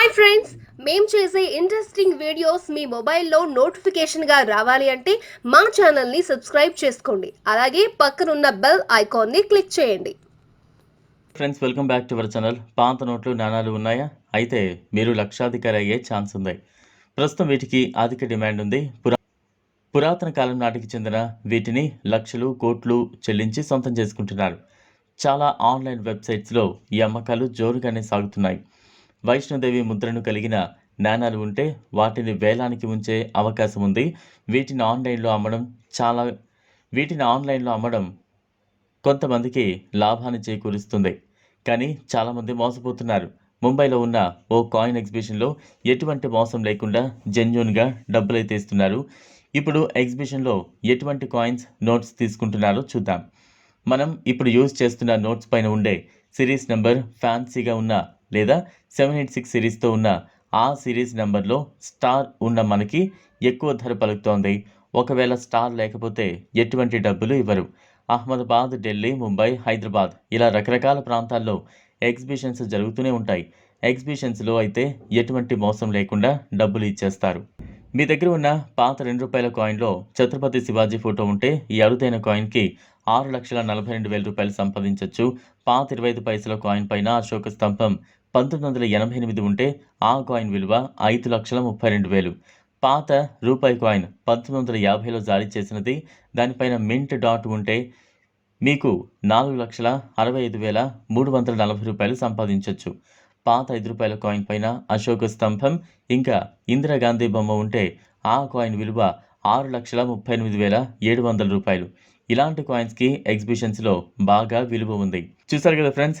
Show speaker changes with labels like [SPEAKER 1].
[SPEAKER 1] Hi friends మేము చేసే interesting videos మీ మొబైల్లో నోటిఫికేషన్గా రావాలి అంటే మా ఛానల్ని సబ్స్క్రైబ్ చేసుకోండి. అలాగే పక్కనున్న బెల్ ఐకాన్ని క్లిక్ చేయండి.
[SPEAKER 2] Friends welcome back to our channel పాత నోట్లు నాణాలు ఉన్నాయా? అయితే మీరు లక్షాధికారి అయ్యే ఛాన్స్ ఉంది. ప్రస్తుతం వీటికి అధిక డిమాండ్ ఉంది. పురా పురాతన కాలం నాటికి చెందిన వీటిని లక్షలు కోట్లు చెల్లించి సొంతం చేసుకుంటున్నారు. చాలా ఆన్లైన్ వెబ్సైట్స్లో ఈ అమ్మకాలు జోరుగానే సాగుతున్నాయి. వైష్ణోదేవి ముద్రను కలిగిన నాణాలు ఉంటే వాటిని వేలానికి ఉంచే అవకాశం ఉంది. వీటిని ఆన్లైన్లో అమ్మడం చాలా వీటిని ఆన్లైన్లో అమ్మడం కొంతమందికి లాభాన్ని చేకూరుస్తుంది. కానీ చాలామంది మోసపోతున్నారు. ముంబైలో ఉన్న ఓ కాయిన్ ఎగ్జిబిషన్లో ఎటువంటి మోసం లేకుండా జెన్యున్గా డబ్బులైతే ఇస్తున్నారు ఇప్పుడు ఎగ్జిబిషన్లో ఎటువంటి కాయిన్స్ నోట్స్ తీసుకుంటున్నారో చూద్దాం. మనం ఇప్పుడు యూజ్ చేస్తున్న నోట్స్ పైన ఉండే సిరీస్ నెంబర్ ఫ్యాన్సీగా ఉన్న లేదా సెవెన్ ఎయిట్ సిక్స్ సిరీస్తో ఉన్న ఆ సిరీస్ నెంబర్లో స్టార్ ఉన్న మనకి ఎక్కువ ధర పలుకుతోంది. ఒకవేళ స్టార్ లేకపోతే ఎటువంటి డబ్బులు ఇవ్వరు. అహ్మదాబాద్ ఢిల్లీ ముంబై హైదరాబాద్ ఇలా రకరకాల ప్రాంతాల్లో ఎగ్జిబిషన్స్ జరుగుతూనే ఉంటాయి. ఎగ్జిబిషన్స్లో అయితే ఎటువంటి మోసం లేకుండా డబ్బులు ఇచ్చేస్తారు. మీ దగ్గర ఉన్న పాత రెండు రూపాయల కాయిన్లో ఛత్రపతి శివాజీ ఫోటో ఉంటే ఈ అరుదైన కాయిన్కి ఆరు లక్షల నలభై రెండు వేల రూపాయలు సంపాదించవచ్చు పాత ఇరవై ఐదు పైసల కాయిన్ పైన అశోక స్తంభం పంతొమ్మిది వందల ఎనభై ఎనిమిది ఉంటే ఆ కాయిన్ విలువ ఐదు లక్షల ముప్పై రెండు వేలు. పాత రూపాయి కాయిన్ పంతొమ్మిది వందల యాభైలో జారీ చేసినది దానిపైన మింట్ డాట్ ఉంటే మీకు నాలుగు లక్షల అరవై ఐదు వేల మూడు వందల నలభై రూపాయలు సంపాదించవచ్చు పాత ఐదు రూపాయల కాయిన్ పైన అశోక స్తంభం ఇంకా ఇందిరాగాంధీ బొమ్మ ఉంటే ఆ కాయిన్ విలువ ఆరు లక్షల ముప్పై ఎనిమిది వేల ఏడు వందల రూపాయలు. ఇలాంటి కాయిన్స్కి ఎగ్జిబిషన్స్లో బాగా విలువ ఉంది. చూసారు కదా ఫ్రెండ్స్?